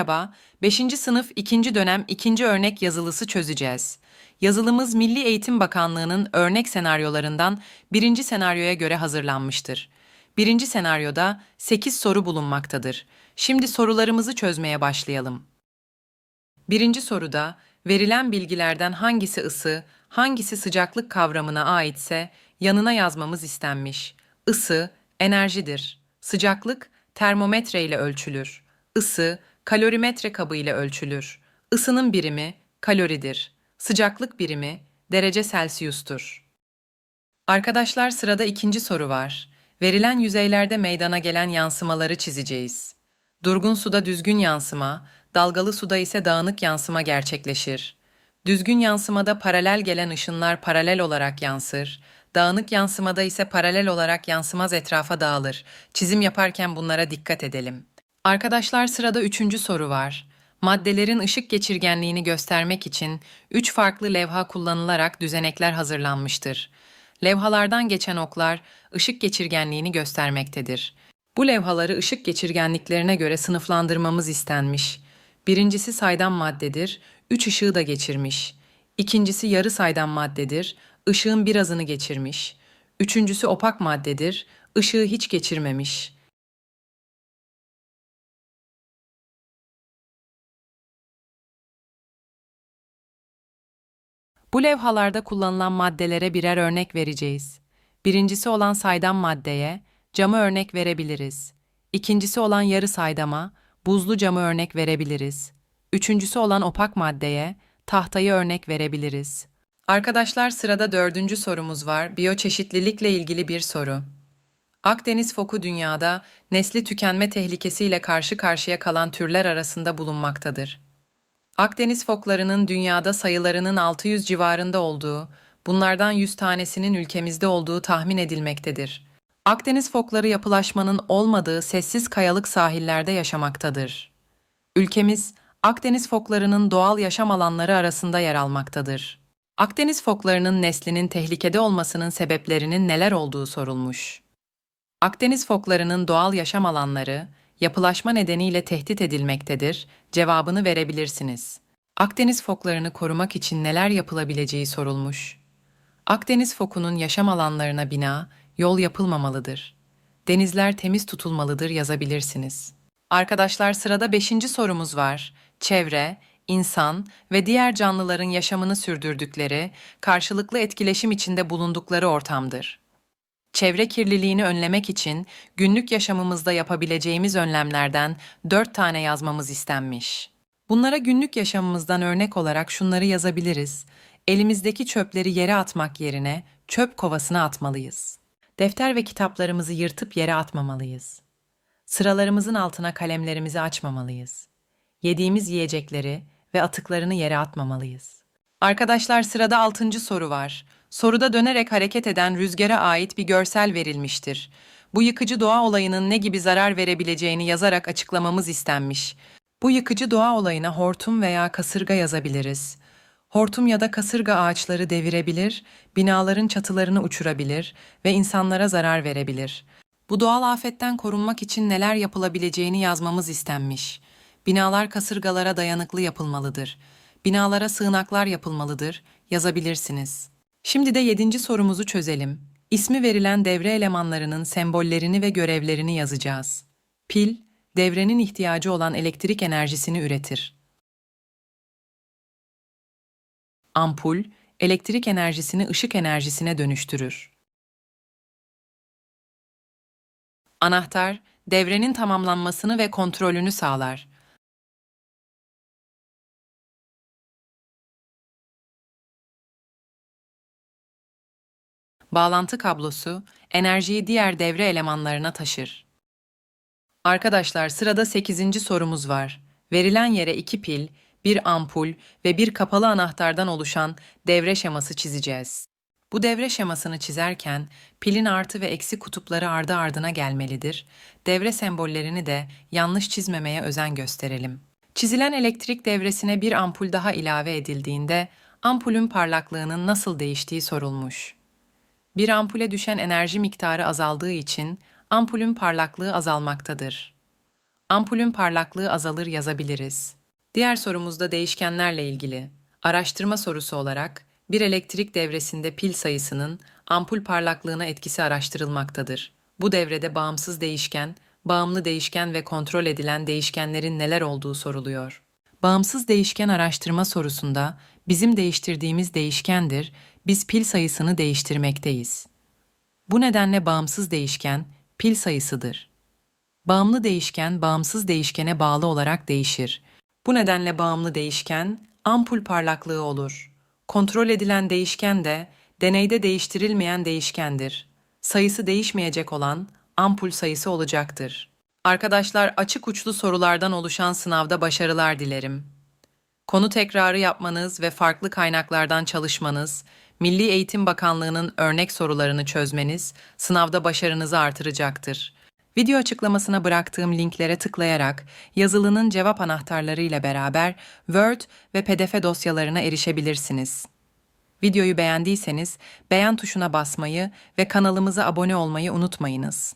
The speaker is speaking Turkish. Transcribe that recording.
Merhaba, 5. sınıf 2. dönem 2. örnek yazılısı çözeceğiz. Yazılımız Milli Eğitim Bakanlığı'nın örnek senaryolarından birinci senaryoya göre hazırlanmıştır. Birinci senaryoda 8 soru bulunmaktadır. Şimdi sorularımızı çözmeye başlayalım. Birinci soruda verilen bilgilerden hangisi ısı, hangisi sıcaklık kavramına aitse yanına yazmamız istenmiş. Isı, enerjidir. Sıcaklık, termometre ile ölçülür. Isı, kalorimetre kabı ile ölçülür. Isının birimi, kaloridir. Sıcaklık birimi, derece Celsius'tur. Arkadaşlar sırada ikinci soru var. Verilen yüzeylerde meydana gelen yansımaları çizeceğiz. Durgun suda düzgün yansıma, dalgalı suda ise dağınık yansıma gerçekleşir. Düzgün yansımada paralel gelen ışınlar paralel olarak yansır. Dağınık yansımada ise paralel olarak yansımaz etrafa dağılır. Çizim yaparken bunlara dikkat edelim. Arkadaşlar sırada üçüncü soru var. Maddelerin ışık geçirgenliğini göstermek için üç farklı levha kullanılarak düzenekler hazırlanmıştır. Levhalardan geçen oklar ışık geçirgenliğini göstermektedir. Bu levhaları ışık geçirgenliklerine göre sınıflandırmamız istenmiş. Birincisi saydam maddedir, üç ışığı da geçirmiş. İkincisi yarı saydam maddedir, ışığın birazını geçirmiş. Üçüncüsü opak maddedir, ışığı hiç geçirmemiş. Bu levhalarda kullanılan maddelere birer örnek vereceğiz. Birincisi olan saydam maddeye camı örnek verebiliriz. İkincisi olan yarı saydama buzlu camı örnek verebiliriz. Üçüncüsü olan opak maddeye tahtayı örnek verebiliriz. Arkadaşlar sırada dördüncü sorumuz var. Biyoçeşitlilikle ilgili bir soru. Akdeniz foku dünyada nesli tükenme tehlikesiyle karşı karşıya kalan türler arasında bulunmaktadır. Akdeniz foklarının dünyada sayılarının 600 civarında olduğu, bunlardan 100 tanesinin ülkemizde olduğu tahmin edilmektedir. Akdeniz fokları yapılaşmanın olmadığı sessiz kayalık sahillerde yaşamaktadır. Ülkemiz, Akdeniz foklarının doğal yaşam alanları arasında yer almaktadır. Akdeniz foklarının neslinin tehlikede olmasının sebeplerinin neler olduğu sorulmuş. Akdeniz foklarının doğal yaşam alanları, yapılaşma nedeniyle tehdit edilmektedir. Cevabını verebilirsiniz. Akdeniz foklarını korumak için neler yapılabileceği sorulmuş. Akdeniz fokunun yaşam alanlarına bina, yol yapılmamalıdır. Denizler temiz tutulmalıdır yazabilirsiniz. Arkadaşlar sırada 5. sorumuz var. Çevre, insan ve diğer canlıların yaşamını sürdürdükleri, karşılıklı etkileşim içinde bulundukları ortamdır. Çevre kirliliğini önlemek için günlük yaşamımızda yapabileceğimiz önlemlerden dört tane yazmamız istenmiş. Bunlara günlük yaşamımızdan örnek olarak şunları yazabiliriz. Elimizdeki çöpleri yere atmak yerine çöp kovasına atmalıyız. Defter ve kitaplarımızı yırtıp yere atmamalıyız. Sıralarımızın altına kalemlerimizi açmamalıyız. Yediğimiz yiyecekleri ve atıklarını yere atmamalıyız. Arkadaşlar sırada altıncı soru var. Soruda dönerek hareket eden rüzgara ait bir görsel verilmiştir. Bu yıkıcı doğa olayının ne gibi zarar verebileceğini yazarak açıklamamız istenmiş. Bu yıkıcı doğa olayına hortum veya kasırga yazabiliriz. Hortum ya da kasırga ağaçları devirebilir, binaların çatılarını uçurabilir ve insanlara zarar verebilir. Bu doğal afetten korunmak için neler yapılabileceğini yazmamız istenmiş. Binalar kasırgalara dayanıklı yapılmalıdır. Binalara sığınaklar yapılmalıdır. Yazabilirsiniz. Şimdi de yedinci sorumuzu çözelim. İsmi verilen devre elemanlarının sembollerini ve görevlerini yazacağız. Pil, devrenin ihtiyacı olan elektrik enerjisini üretir. Ampul, elektrik enerjisini ışık enerjisine dönüştürür. Anahtar, devrenin tamamlanmasını ve kontrolünü sağlar. Bağlantı kablosu enerjiyi diğer devre elemanlarına taşır. Arkadaşlar sırada 8. sorumuz var. Verilen yere iki pil, bir ampul ve bir kapalı anahtardan oluşan devre şeması çizeceğiz. Bu devre şemasını çizerken pilin artı ve eksi kutupları ardı ardına gelmelidir. Devre sembollerini de yanlış çizmemeye özen gösterelim. Çizilen elektrik devresine bir ampul daha ilave edildiğinde ampulün parlaklığının nasıl değiştiği sorulmuş. Bir ampule düşen enerji miktarı azaldığı için ampulün parlaklığı azalmaktadır. Ampulün parlaklığı azalır yazabiliriz. Diğer sorumuzda değişkenlerle ilgili. Araştırma sorusu olarak bir elektrik devresinde pil sayısının ampul parlaklığına etkisi araştırılmaktadır. Bu devrede bağımsız değişken, bağımlı değişken ve kontrol edilen değişkenlerin neler olduğu soruluyor. Bağımsız değişken araştırma sorusunda bizim değiştirdiğimiz değişkendir, biz pil sayısını değiştirmekteyiz. Bu nedenle bağımsız değişken pil sayısıdır. Bağımlı değişken bağımsız değişkene bağlı olarak değişir. Bu nedenle bağımlı değişken ampul parlaklığı olur. Kontrol edilen değişken de deneyde değiştirilmeyen değişkendir. Sayısı değişmeyecek olan ampul sayısı olacaktır. Arkadaşlar açık uçlu sorulardan oluşan sınavda başarılar dilerim. Konu tekrarı yapmanız ve farklı kaynaklardan çalışmanız, Milli Eğitim Bakanlığı'nın örnek sorularını çözmeniz sınavda başarınızı artıracaktır. Video açıklamasına bıraktığım linklere tıklayarak yazılının cevap anahtarları ile beraber Word ve PDF dosyalarına erişebilirsiniz. Videoyu beğendiyseniz beğen tuşuna basmayı ve kanalımıza abone olmayı unutmayınız.